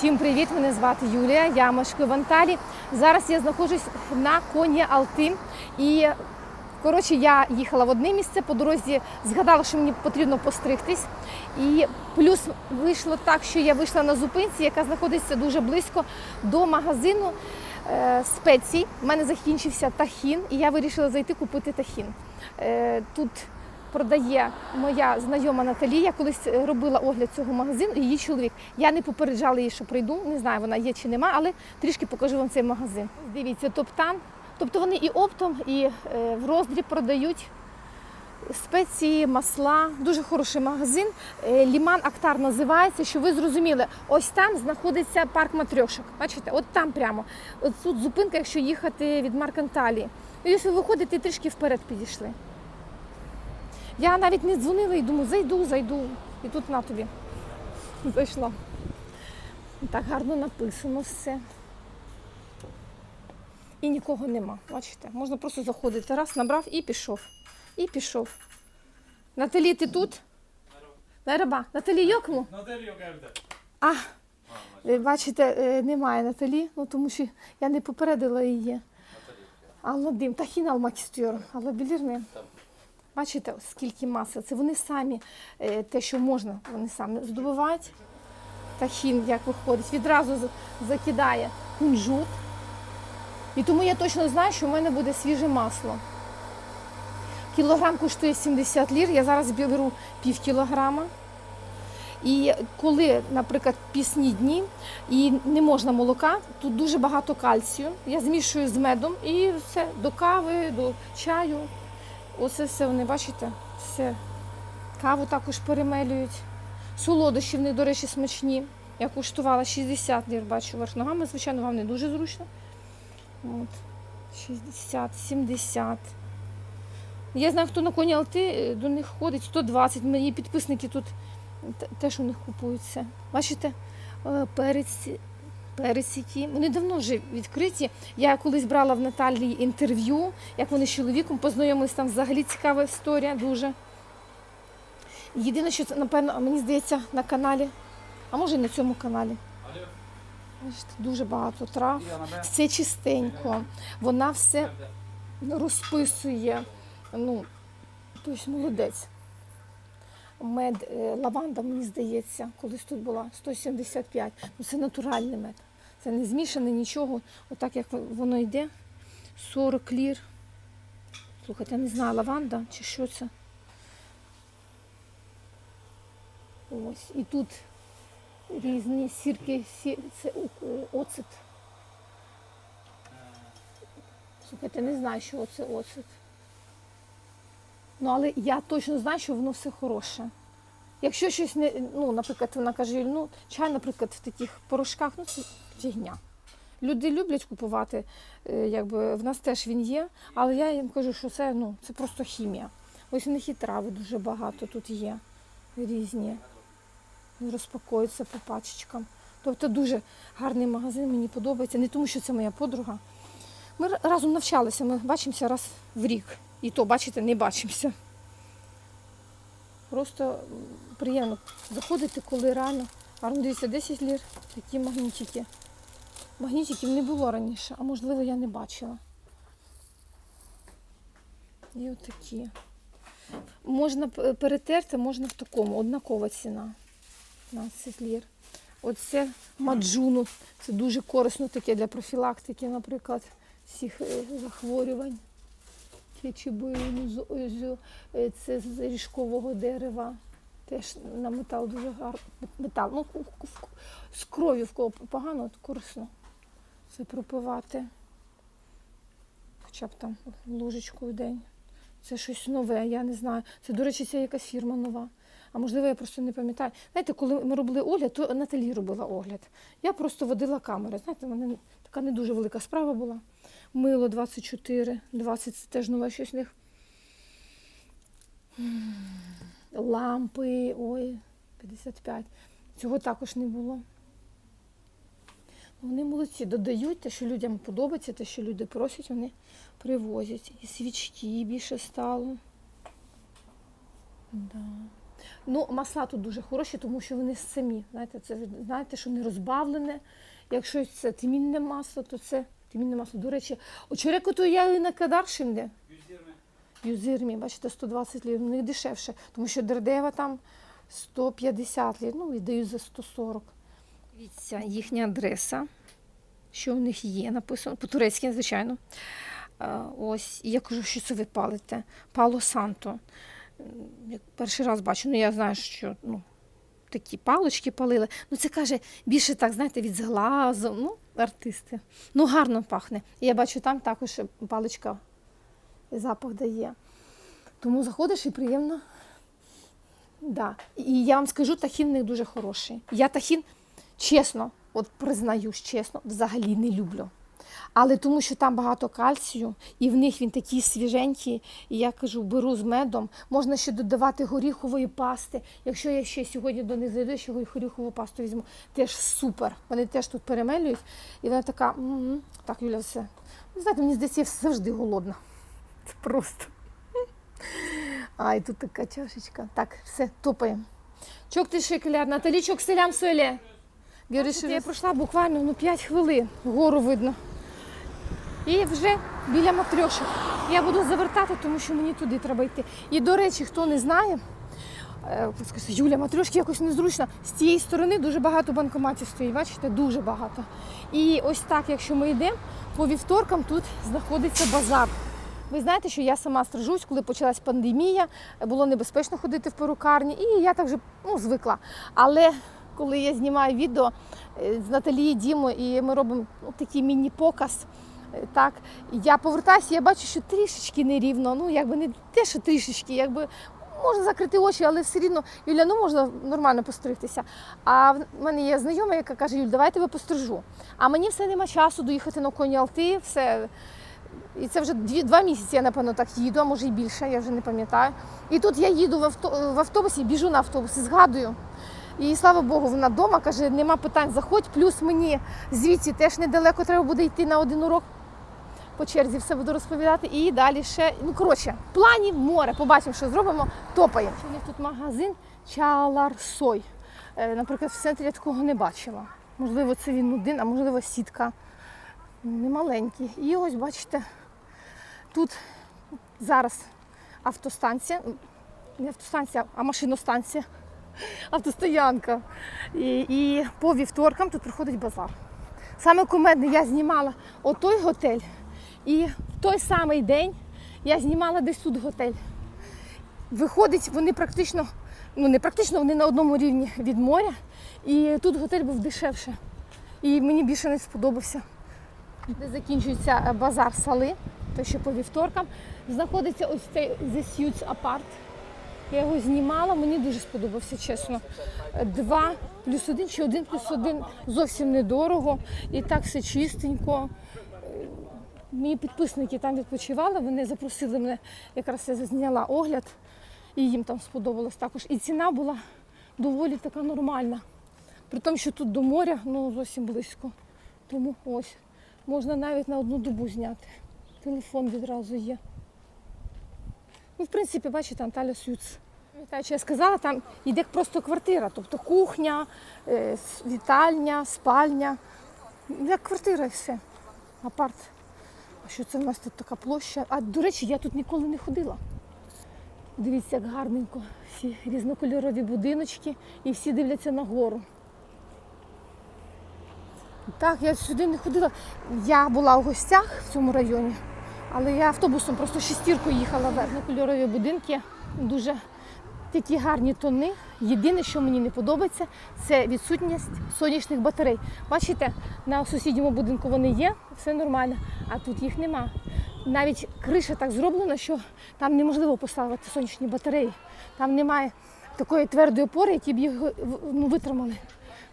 Всім привіт! Мене звати Юлія. Я мешкаю в Анталії. Зараз я знаходжусь на коні Алти. І коротше, я їхала в одне місце по дорозі, згадала, що мені потрібно постригтись. І плюс вийшло так, що я вийшла на зупинці, яка знаходиться дуже близько до магазину е, спецій. У мене закінчився тахін, і я вирішила зайти купити тахін. Е, Тут продає моя знайома Наталія. Я колись робила огляд цього магазину, і її чоловік. Я не попереджала її, що прийду. Не знаю, вона є чи нема, але трішки покажу вам цей магазин. Дивіться, топтан. Тобто вони і оптом, і е, в роздріб продають спеції, масла. Дуже хороший магазин. Е, Ліман Актар називається, що ви зрозуміли, ось там знаходиться парк матрьошок. Бачите, от там прямо. От тут зупинка, якщо їхати від Марканталії. І ось ви виходите трішки вперед підійшли. Я навіть не дзвонила і думаю, зайду, зайду. І тут на тобі. Зайшла. Так гарно написано все. І нікого нема. Бачите, можна просто заходити. Раз, набрав і пішов. І пішов. Наталі, ти тут? Мераба. Наталі Йокму? Наталі Йокерде. А, е, бачите, е, немає Наталі, ну тому що я не попередила її. Алладим, тахін алmak istiyorum. Alabilir miyim? Бачите, скільки маси. Це вони самі, е, те, що можна, вони самі здобувають. Тахін, як виходить, відразу закидає кунжут. І тому я точно знаю, що в мене буде свіже масло. Кілограм коштує 70 лір, я зараз беру пів кілограма. І коли, наприклад, пісні дні і не можна молока, тут дуже багато кальцію. Я змішую з медом і все до кави, до чаю. Оце все вони, бачите, все. Каву також перемелюють. Солодощі в них, до речі, смачні. Я куштувала 60 лір, бачу, верх ногами, звичайно, вам не дуже зручно. От. 60, 70. Я знаю, хто на коні Алти, е, до них ходить 120. Мої підписники тут теж у них купуються. Бачите, Е, перець, перець які. Вони давно вже відкриті. Я колись брала в Наталії інтерв'ю, як вони з чоловіком познайомились, там взагалі цікава історія дуже. Єдине, що це, напевно, мені здається, на каналі, а може і на цьому каналі. Дуже багато трав. Все чистенько. Вона все розписує. Ну, тобто молодець. Мед, е, лаванда, мені здається, колись тут була 175. Ну, це натуральний мед. Це не змішане нічого. Отак як воно йде. 40 лір. Слухайте, я не знаю, лаванда чи що це. Ось. І тут різні сірки, сі- це оцет. Слухайте, не знаю, що це оцет. Ну, але я точно знаю, що воно все хороше. Якщо щось не, ну, наприклад, вона каже, ну, чай, наприклад, в таких порошках, ну це фігня. Люди люблять купувати, е, якби в нас теж він є, але я їм кажу, що це, ну, це просто хімія. Ось у них і трави дуже багато тут є, різні. Розпакуються по пачечкам. Тобто дуже гарний магазин, мені подобається. Не тому, що це моя подруга. Ми разом навчалися, ми бачимося раз в рік. І то, бачите, не бачимося. Просто приємно заходити, коли рано. Гарно дивіться, 10 лір, такі магнітики. Магнітиків не було раніше, а можливо я не бачила. І отакі. Можна перетерти, можна в такому, однакова ціна. 15 лір. Оце маджуну. Це дуже корисно таке для профілактики, наприклад, всіх е, захворювань. Кечебину, з, з, е, це з ріжкового дерева. Теж на метал дуже гарно. Метал. Ну, з кров'ю в кого погано, от корисно це пропивати. Хоча б там ложечку в день. Це щось нове, я не знаю. Це, до речі, це якась фірма нова. А можливо, я просто не пам'ятаю. Знаєте, коли ми робили огляд, то Наталі робила огляд. Я просто водила камери. Знаєте, мене така не дуже велика справа була. Мило 24, 20 це теж нове щось в них. Лампи, ой, 55. Цього також не було. Вони молодці, додають те, що людям подобається, те, що люди просять, вони привозять. І свічки більше стало. Да. Ну, масла тут дуже хороші, тому що вони самі. Знаєте, це знаєте, що не розбавлене. Якщо це тимінне масло, то це тимінне масло. До речі, очереку то я і на кадар шимде. Юзирмі, бачите, 120 літрів, у них дешевше, тому що Дердева там 150 літрів, ну, віддають за 140. Дивіться, їхня адреса, що в них є, написано, по-турецьки, звичайно. Е, Ось, і я кажу, що це ви палите. Пало Санто. Як перший раз бачу, ну я знаю, що ну, такі палочки палили. Ну це каже, більше так, знаєте, від зглазу. Ну, артисти. Ну, гарно пахне. І я бачу, там також паличка запах дає. Тому заходиш і приємно. Да. І я вам скажу, тахін в них дуже хороший. Я тахін, чесно, от признаюсь чесно, взагалі не люблю. Але тому, що там багато кальцію, і в них він такий свіженький, і я кажу, беру з медом. Можна ще додавати горіхової пасти. Якщо я ще сьогодні до них зайду, ще горіхову пасту візьму, теж супер. Вони теж тут перемелюють. І вона така, «М, так, Юля, все. Ви знаєте, мені здається, я завжди голодна. Це просто. А, і тут така чашечка. Так, все, топаємо. Чок ти шекеляр, Наталі, селям соле. Говориш, я пройшла буквально ну, 5 хвилин, гору видно. І вже біля матрьошок. Я буду завертати, тому що мені туди треба йти. І, до речі, хто не знає, е, Юля, матрьошки якось незручно. З цієї сторони дуже багато банкоматів стоїть, бачите, дуже багато. І ось так, якщо ми йдемо, по вівторкам тут знаходиться базар. Ви знаєте, що я сама стрижусь, коли почалась пандемія, було небезпечно ходити в перукарні, і я так вже ну, звикла. Але коли я знімаю відео е, з Наталією Дімою, і ми робимо ну, такий міні-показ, е, так, я повертаюся, я бачу, що трішечки нерівно, ну якби не те, що трішечки, якби можна закрити очі, але все рівно, Юля, ну можна нормально постригтися. А в мене є знайома, яка каже, Юль, давай тебе пострижу. А мені все нема часу доїхати на коні Алти, все. І це вже дві, два місяці, я напевно так їду, а може і більше, я вже не пам'ятаю. І тут я їду в, авто, в автобусі, біжу на автобусі, згадую. І слава Богу, вона вдома каже, нема питань, заходь. Плюс мені звідси теж недалеко треба буде йти на один урок. По черзі все буду розповідати. І далі ще. Ну, коротше, планів море. Побачимо, що зробимо, топаємо. У них тут магазин Чаларсой. Е, Наприклад, в центрі я такого не бачила. Можливо, це він один, а можливо, сітка. Немаленький. І ось бачите, тут зараз автостанція, не автостанція, а машиностанція, автостоянка. І, і по вівторкам тут проходить базар. Саме кумедне, я знімала отой готель, і в той самий день я знімала десь тут готель. Виходить, вони практично, ну не практично, вони на одному рівні від моря. І тут готель був дешевше. І мені більше не сподобався де закінчується е, базар сали, то що по вівторкам, знаходиться ось цей The Suits Apart. Я його знімала, мені дуже сподобався, чесно. Два плюс один чи один плюс один зовсім недорого. І так все чистенько. Мої підписники там відпочивали, вони запросили мене, якраз я зняла огляд, і їм там сподобалось також. І ціна була доволі така нормальна. При тому, що тут до моря ну, зовсім близько. Тому ось. Можна навіть на одну добу зняти. Телефон відразу є. Ну, в принципі, бачите, Анталя Сюц. Пам'ятаю, що я сказала, там йде просто квартира, тобто кухня, е, вітальня, спальня. Як квартира і все. Апарт. А що це в нас тут така площа? А до речі, я тут ніколи не ходила. Дивіться, як гарненько. Всі різнокольорові будиночки і всі дивляться на гору. Так, я сюди не ходила. Я була у гостях в цьому районі, але я автобусом просто шестіркою їхала. Ну, Кольорові будинки, дуже такі гарні тони. Єдине, що мені не подобається, це відсутність сонячних батарей. Бачите, на сусідньому будинку вони є, все нормально, а тут їх нема. Навіть криша так зроблена, що там неможливо поставити сонячні батареї. Там немає такої твердої опори, які б їх ну, витримали.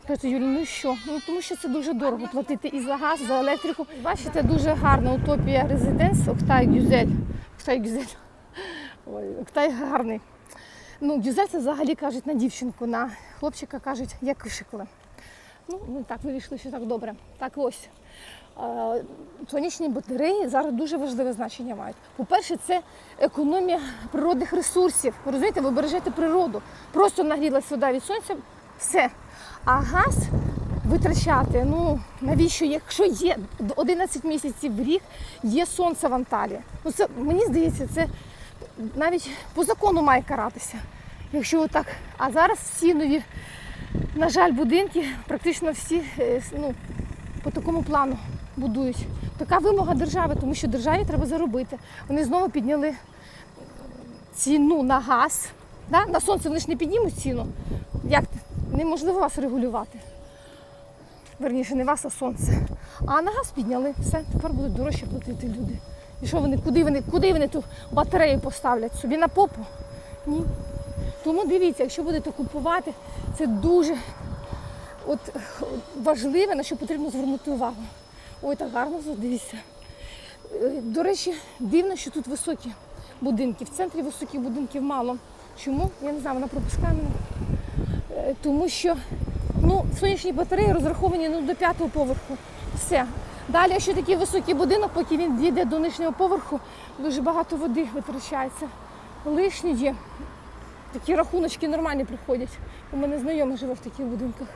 Кажу, Юлі, ну що? Ну тому що це дуже дорого платити і за газ, за електрику. Бачите, дуже гарна утопія резиденс Октай Гюзель. Октай Гюзель. Ой, Октай гарний. Ну, Гюзель це взагалі кажуть на дівчинку, на хлопчика кажуть, як вишикли. Ну, ми так вирішили, що так добре. Так ось. Сонячні батареї зараз дуже важливе значення мають. По-перше, це економія природних ресурсів. Ви розумієте, ви бережете природу. Просто нагрілась вода від сонця, все. А газ витрачати, ну навіщо, якщо є 11 місяців в рік, є сонце в Анталії. Ну це мені здається, це навіть по закону має каратися. Якщо отак. А зараз всі нові, на жаль, будинки, практично всі е, ну, по такому плану будують. Така вимога держави, тому що державі треба заробити. Вони знову підняли ціну на газ. Да? На сонце вони ж не піднімуть ціну. Як неможливо вас регулювати. Верніше, не вас, а сонце. А на газ підняли. Все, тепер будуть дорожче платити люди. І що вони, куди вони, куди вони ту батарею поставлять? Собі на попу? Ні. Тому дивіться, якщо будете купувати, це дуже от, важливе, на що потрібно звернути увагу. Ой, так гарно дивіться. Е, До речі, дивно, що тут високі будинки. В центрі високих будинків мало. Чому? Я не знаю, вона пропускає мене. Тому що ну, сонячні батареї розраховані ну, до п'ятого поверху. Все. Далі, якщо такий високий будинок, поки він дійде до нижнього поверху, дуже багато води витрачається. Лишні є. Такі рахуночки нормальні приходять. У мене знайомий живе в таких будинках.